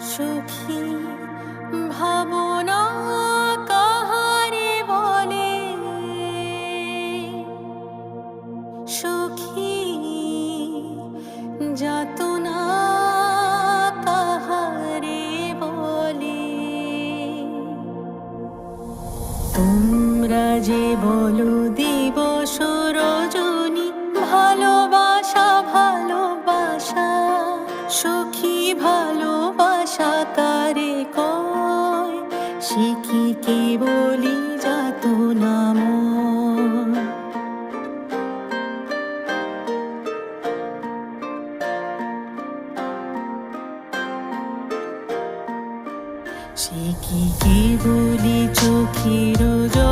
সুখী ভাবনা কাহারে বলে? সুখী যাতনা কাহারে তোমরা যে বলো দিবস রজনী সে কি কেবলি চোখের জল?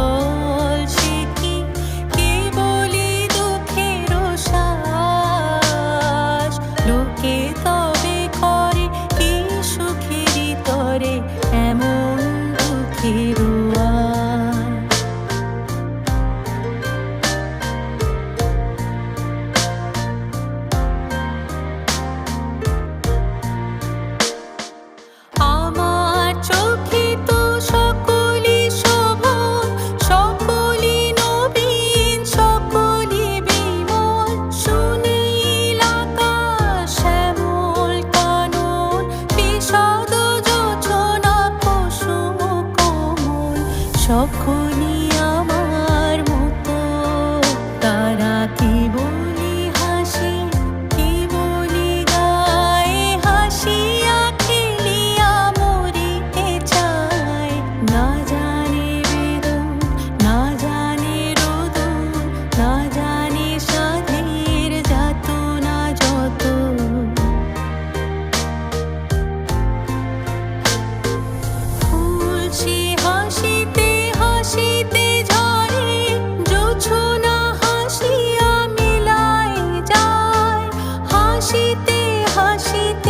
সকলি আমার মতো তারা কি বল hashita